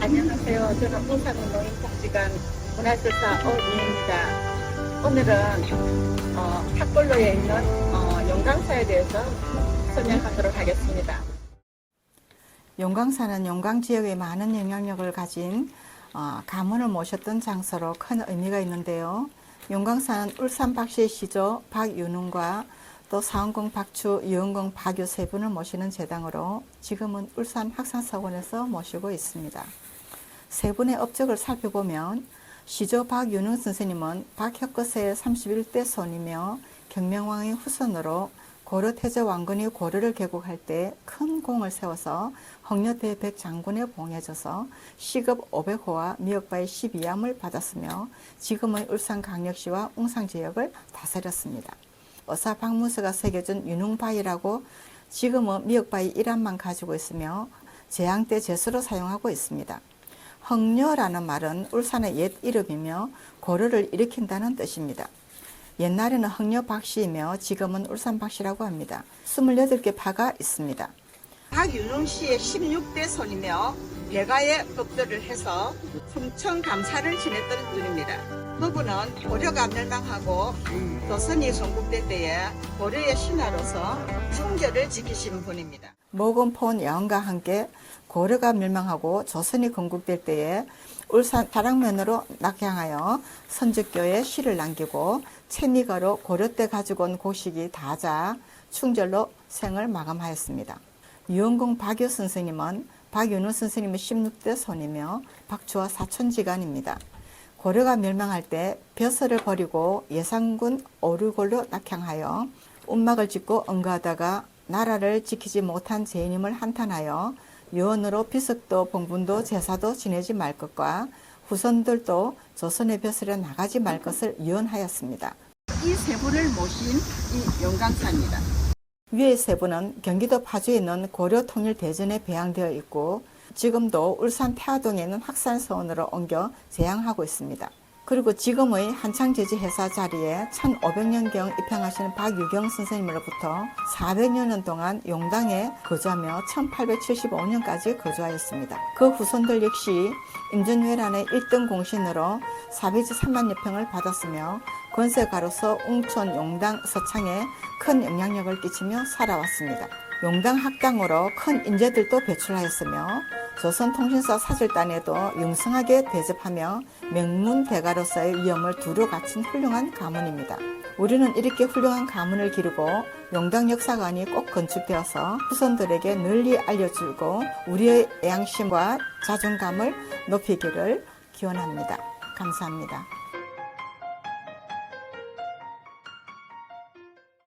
안녕하세요. 저는 울산의 노인복지관 문화술사 오이입니다. 오늘은 어, 탑골로에 있는 어, 용강사에 대해서 설명하도록 하겠습니다. 용강사는 용강 지역에 많은 영향력을 가진 어, 가문을 모셨던 장소로 큰 의미가 있는데요. 용강사는 울산 박씨의 시조 박윤웅과 또 사원공 박추, 유흥공 박유 세 분을 모시는 제당으로 지금은 울산 학산서원에서 모시고 있습니다. 세 분의 업적을 살펴보면 시조 박윤웅 선생님은 박혁거세의 31대 손이며 경명왕의 후손으로 고려 태조 왕건이 고려를 개국할 때 큰 공을 세워서 홍려대 백장군에 봉해져서 시급 500호와 미역바의 12암을 받았으며 지금의 울산광역시와 웅상 지역을 다스렸습니다. 어사 박무서가 새겨준 윤웅바위라고 지금은 미역바위 1암만 가지고 있으며 재앙 때 제수로 사용하고 있습니다. 헝려라는 말은 울산의 옛 이름이며 고려를 일으킨다는 뜻입니다. 옛날에는 헝려 박씨이며 지금은 울산 박씨라고 합니다. 28개 파가 있습니다. 박윤웅 씨의 16대 손이며 대가의 법도를 해서 충청 감사를 지냈던 분입니다. 그분은 고려가 멸망하고 조선이 건국될 때에 고려의 신하로서 충절을 지키신 분입니다. 모건폰 여왕과 함께 고려가 멸망하고 조선이 건국될 때에 울산 사랑면으로 낙향하여 선적교에 시를 남기고 채미가로 고려 때 가지고 온 고식이 다자 충절로 생을 마감하였습니다. 유원공 박유 선생님은 박윤우 선생님의 16대 손이며 박주와 사촌지간입니다. 고려가 멸망할 때 벼슬을 버리고 예상군 오르골로 낙향하여 운막을 짓고 응가하다가 나라를 지키지 못한 죄인임을 한탄하여 유언으로 비석도 봉분도 제사도 지내지 말 것과 후손들도 조선의 벼슬에 나가지 말 것을 유언하였습니다. 이 세 분을 모신 이 영광사입니다. 위의 세 분은 경기도 파주에 있는 고려 통일 대전에 배양되어 있고 지금도 울산 태화동에 있는 학산서원으로 옮겨 제양하고 있습니다. 그리고 지금의 한창제지 회사 자리에 1500년경 입향하시는 박유경 선생님으로부터 400년 동안 용당에 거주하며 1875년까지 거주하였습니다. 그 후손들 역시 임진왜란의 1등 공신으로 사비지 3만 여 평을 받았으며 권세가로서 웅촌 용당 서창에 큰 영향력을 끼치며 살아왔습니다. 용당 학당으로 큰 인재들도 배출하였으며 조선통신사 사절단에도 융성하게 대접하며 명문 대가로서의 위엄을 두루 갖춘 훌륭한 가문입니다. 우리는 이렇게 훌륭한 가문을 기르고 용당 역사관이 꼭 건축되어서 후손들에게 널리 알려주고 우리의 애양심과 자존감을 높이기를 기원합니다. 감사합니다.